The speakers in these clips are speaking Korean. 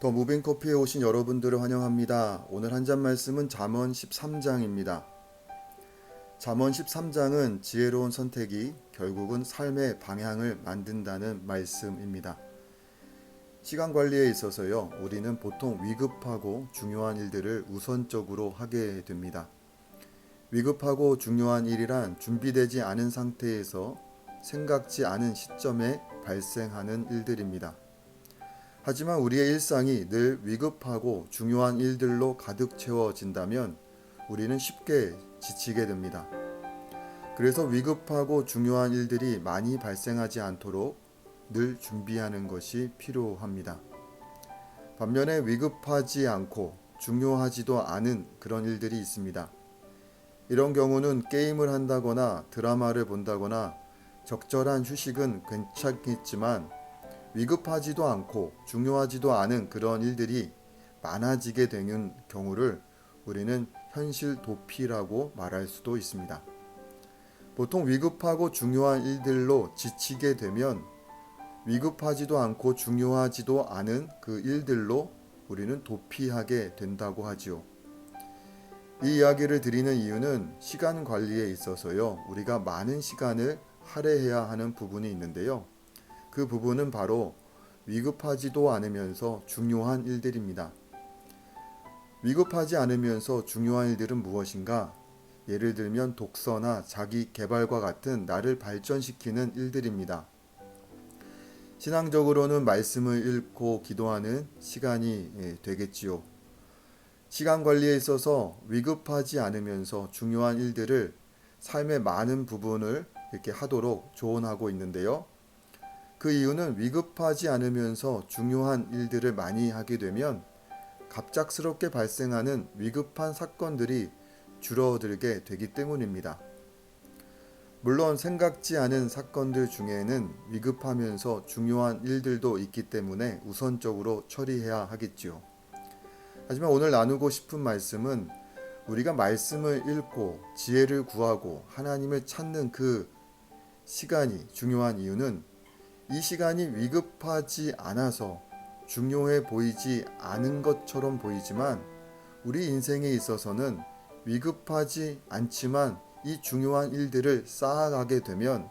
더 무빙 커피에 오신 여러분들을 환영합니다. 오늘 한 잔 말씀은 잠언 13장입니다. 잠언 13장은 지혜로운 선택이 결국은 삶의 방향을 만든다는 말씀입니다. 시간 관리에 있어서요, 우리는 보통 위급하고 중요한 일들을 우선적으로 하게 됩니다. 위급하고 중요한 일이란 준비되지 않은 상태에서 생각지 않은 시점에 발생하는 일들입니다. 하지만 우리의 일상이 늘 위급하고 중요한 일들로 가득 채워진다면 우리는 쉽게 지치게 됩니다. 그래서 위급하고 중요한 일들이 많이 발생하지 않도록 늘 준비하는 것이 필요합니다. 반면에 위급하지 않고 중요하지도 않은 그런 일들이 있습니다. 이런 경우는 게임을 한다거나 드라마를 본다거나 적절한 휴식은 괜찮겠지만 위급하지도 않고 중요하지도 않은 그런 일들이 많아지게 되는 경우를 우리는 현실 도피라고 말할 수도 있습니다. 보통 위급하고 중요한 일들로 지치게 되면 위급하지도 않고 중요하지도 않은 그 일들로 우리는 도피하게 된다고 하지요. 이 이야기를 드리는 이유는 시간 관리에 있어서요. 우리가 많은 시간을 할애해야 하는 부분이 있는데요. 그 부분은 바로 위급하지도 않으면서 중요한 일들입니다. 위급하지 않으면서 중요한 일들은 무엇인가? 예를 들면 독서나 자기 개발과 같은 나를 발전시키는 일들입니다. 신앙적으로는 말씀을 읽고 기도하는 시간이 예, 되겠지요. 시간 관리에 있어서 위급하지 않으면서 중요한 일들을 삶의 많은 부분을 이렇게 하도록 조언하고 있는데요. 그 이유는 위급하지 않으면서 중요한 일들을 많이 하게 되면 갑작스럽게 발생하는 위급한 사건들이 줄어들게 되기 때문입니다. 물론 생각지 않은 사건들 중에는 위급하면서 중요한 일들도 있기 때문에 우선적으로 처리해야 하겠지요. 하지만 오늘 나누고 싶은 말씀은 우리가 말씀을 읽고 지혜를 구하고 하나님을 찾는 그 시간이 중요한 이유는 이 시간이 위급하지 않아서 중요해 보이지 않은 것처럼 보이지만 우리 인생에 있어서는 위급하지 않지만 이 중요한 일들을 쌓아가게 되면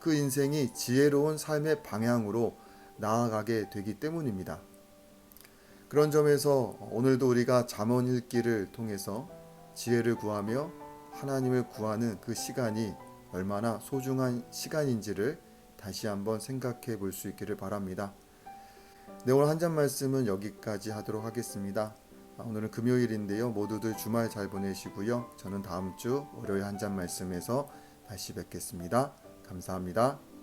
그 인생이 지혜로운 삶의 방향으로 나아가게 되기 때문입니다. 그런 점에서 오늘도 우리가 잠언 읽기를 통해서 지혜를 구하며 하나님을 구하는 그 시간이 얼마나 소중한 시간인지를 다시 한번 생각해 볼 수 있기를 바랍니다. 네, 오늘 한 잔 말씀은 여기까지 하도록 하겠습니다. 아, 오늘은 금요일인데요. 모두들 주말 잘 보내시고요. 저는 다음 주 월요일 한 잔 말씀에서 다시 뵙겠습니다. 감사합니다.